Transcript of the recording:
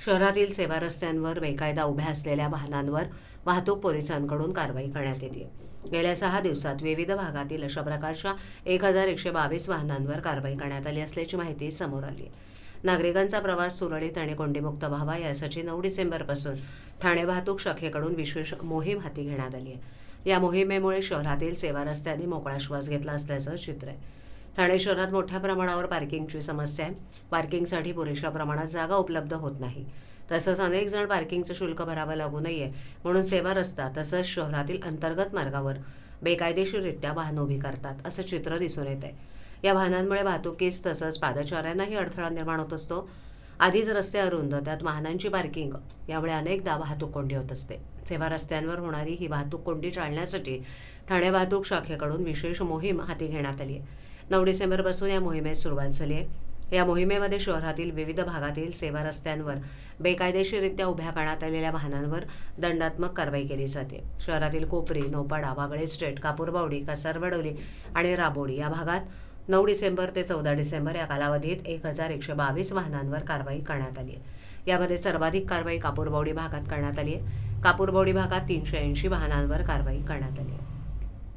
शहरातील सेवा रस्त्यांवर बेकायदा उभ्या असलेल्या वाहनांवर वाहतूक पोलिसांकडून कारवाई करण्यात येते. गेल्या सहा दिवसात विविध भागातील अशा प्रकारच्या एक हजार एकशे बावीस वाहनांवर कारवाई करण्यात आली असल्याची माहिती समोर आली. नागरिकांचा प्रवास सुरळीत आणि कोंडीमुक्त व्हावा यासाठी नऊ डिसेंबरपासून ठाणे वाहतूक शाखेकडून विशेष मोहीम हाती घेण्यात आली आहे. या मोहिमेमुळे शहरातील सेवा रस्त्यांनी मोकळा श्वास घेतला असल्याचं चित्र आहे. ठाणे शहरात मोठ्या प्रमाणावर पार्किंगची समस्या आहे. पार्किंगसाठी पुरेशा प्रमाणात जागा उपलब्ध होत नाही. तसंच अनेक जण पार्किंगचं शुल्क भरावं लागू नये म्हणून सेवा रस्ता तसंच शहरातील अंतर्गत मार्गावर बेकायदेशीररित्या वाहनं उभी करतात असं चित्र दिसून येत आहे या वाहनांमुळे वाहतुकीस तसंच पादचाऱ्यांनाही अडथळा निर्माण होत असतो. आधीच रस्ते अरुंद त्यात वाहनांची पार्किंग यामुळे अनेकदा वाहतूक कोंडी होत असते. सेवा रस्त्यांवर होणारी ही वाहतूक कोंडी टाळण्यासाठी ठाणे वाहतूक शाखेकडून विशेष मोहीम हाती घेण्यात आली आहे. नऊ डिसेंबरपासून या मोहिमेस सुरुवात झाली आहे. या मोहिमेमध्ये शहरातील विविध भागातील सेवा रस्त्यांवर बेकायदेशीररित्या उभ्या करण्यात आलेल्या वाहनांवर दंडात्मक कारवाई केली जाते. शहरातील कोपरी नौपाडा वागळे स्ट्रेट कापूरबावडी कासारवडवली आणि राबोडी या भागात नऊ डिसेंबर ते चौदा डिसेंबर या कालावधीत एक हजार एकशे बावीस वाहनांवर कारवाई करण्यात आली आहे. यामध्ये सर्वाधिक कारवाई कापूरबावडी भागात करण्यात आली आहे. कापूरबावडी भागात तीनशे ऐंशी वाहनांवर कारवाई करण्यात आली आहे.